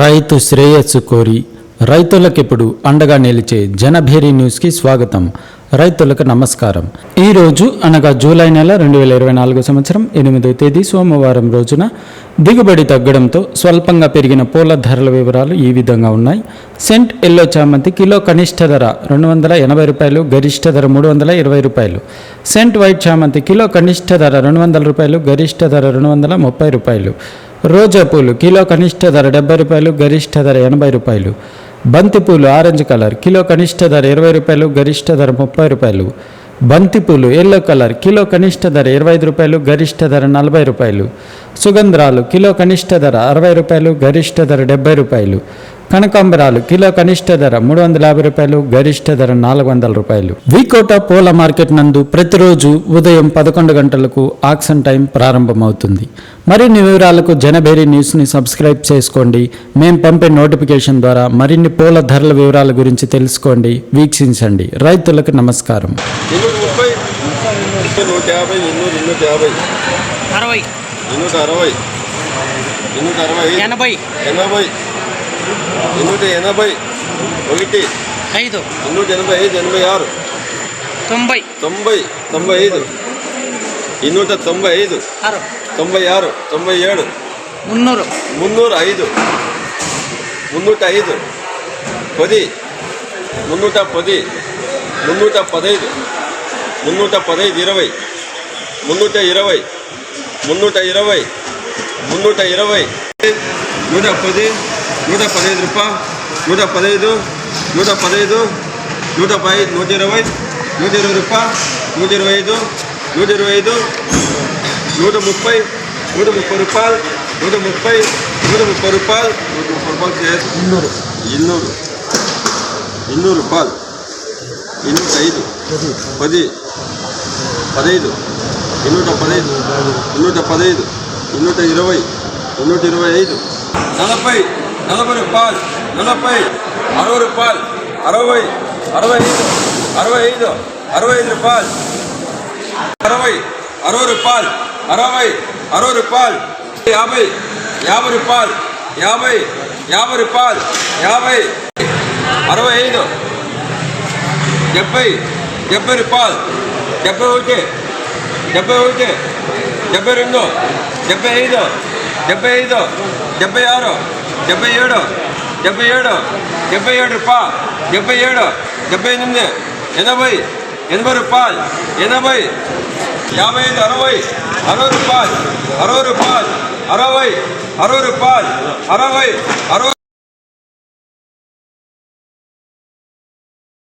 రైతు శ్రేయస్సు కోరి రైతులకిప్పుడు అండగా నిలిచే జనభేరి న్యూస్కి స్వాగతం. రైతులకు నమస్కారం. ఈరోజు అనగా జూలై నెల రెండు వేల ఇరవై నాలుగు సంవత్సరం ఎనిమిదో తేదీ సోమవారం రోజున దిగుబడి తగ్గడంతో స్వల్పంగా పెరిగిన పూల ధరల వివరాలు ఈ విధంగా ఉన్నాయి. సెంట్ ఎల్లో చామంతి కిలో కనిష్ట ధర రెండు వందల ఎనభై రూపాయలు గరిష్ట ధర మూడు వందల ఇరవై రూపాయలు. సెంట్ వైట్ చామంతి కిలో కనిష్ట ధర రెండు వందల రూపాయలు గరిష్ట ధర రెండు వందల ముప్పై రూపాయలు. రోజా పూలు కిలో కనిష్ట ధర డెబ్బై రూపాయలు గరిష్ట ధర ఎనభై రూపాయలు. బంతి పూలు ఆరెంజ్ కలర్ కిలో కనిష్ట ధర ఇరవై రూపాయలు గరిష్ట ధర ముప్పై రూపాయలు. బంతి పూలు ఎల్లో కలర్ కిలో కనిష్ట ధర ఇరవై ఐదు రూపాయలు గరిష్ట ధర నలభై రూపాయలు. సుగంధ్రాలు కిలో కనిష్ట ధర అరవై రూపాయలు గరిష్ట ధర డెబ్బై రూపాయలు. కనకాంబరాలు కిలో కనిష్ట ధర మూడు వందల యాభై రూపాయలు గరిష్ట ధర నాలుగు వందల రూపాయలు. వికోట పూల మార్కెట్ నందు ప్రతిరోజు ఉదయం పదకొండు గంటలకు ఆక్షన్ టైం ప్రారంభమవుతుంది. మరిన్ని వివరాలకు జనబేరి న్యూస్ని సబ్స్క్రైబ్ చేసుకోండి. మేము పంపే నోటిఫికేషన్ ద్వారా మరిన్ని పూల ధరల వివరాల గురించి తెలుసుకోండి వీక్షించండి. రైతులకు నమస్కారం. అరవై. ఎన్నూట అరవై. ఎన్నూట అరవై ఎనభై. ఎనభై. ఎన్నూట ఎనభై. ఒకటి. ఐదు. ఎన్నూట ఎనభై ఐదు ఎనభై ఆరు. తొంభై. తొంభై తొంభై ఐదు. ఎన్నూట తొంభై ఐదు. ఆరు. తొంభై ఆరు తొంభై ఏడు. మున్నూరు. మున్నూరు ఐదు. మున్నూట ఐదు. పది. మున్నూట పది. మున్నూట పదైదు. మున్నూట పదైదు ఇరవై. మున్నూట ఇరవై. మున్నూట ఇరవై మున్నూట ఇరవై. నూట పది నూట పదహైదు రూపాయ నూట పదహైదు నూట పదహైదు నూట పై నూట ఇరవై నూట ఇరవై రూపాయ నూట ఇరవై ఐదు నూట ఇరవై ఐదు నూట ముప్పై నూట ముప్పై రూపాయలు నూట ముప్పై నూట ముప్పై రూపాయలు నూట ముప్పై రూపాయలు ఇన్నూరు. ఇన్నూరు. ఇన్నూరు రూపాయలు. ఇన్నూట ఐదు. పది. పదహైదు. ఇన్నూట పదహైదు ఇన్నూట పదహైదు ఇన్నూట ఇరవై ఇన్నూట ఇరవై ఐదు నలభై నలభై రూపాయలు నలభై అరవై రూపాయలు అరవై అరవై ఐదు అరవై ఐదు అరవై ఐదు రూపాయలు అరవై అరవై రూపాయలు అరవై అరవై రూపాయలు యాభై యాభై రూపాయలు యాభై యాభై రూపాయలు యాభై అరవై ఐదు డెబ్బై డెబ్బై రూపాయలు డెబ్బై ఒకటి డెబ్బై ఒకటి డెబ్బై రెండు డెబ్బై ఐదు డెబ్బై ఐదు డెబ్బై ఆరు డెబ్బై ఏడు డెబ్బై ఏడు డెబ్బై ఏడు రూపాయలు డెబ్బై ఏడు డెబ్బై ఎనిమిది ఎనభై ఎనభై రూపాయలు ఎనభై యాభై ఐదు అరవై అరవై రూపాయలు అరవై రూపాయలు అరవై అరవై రూపాయలు అరవై అరవై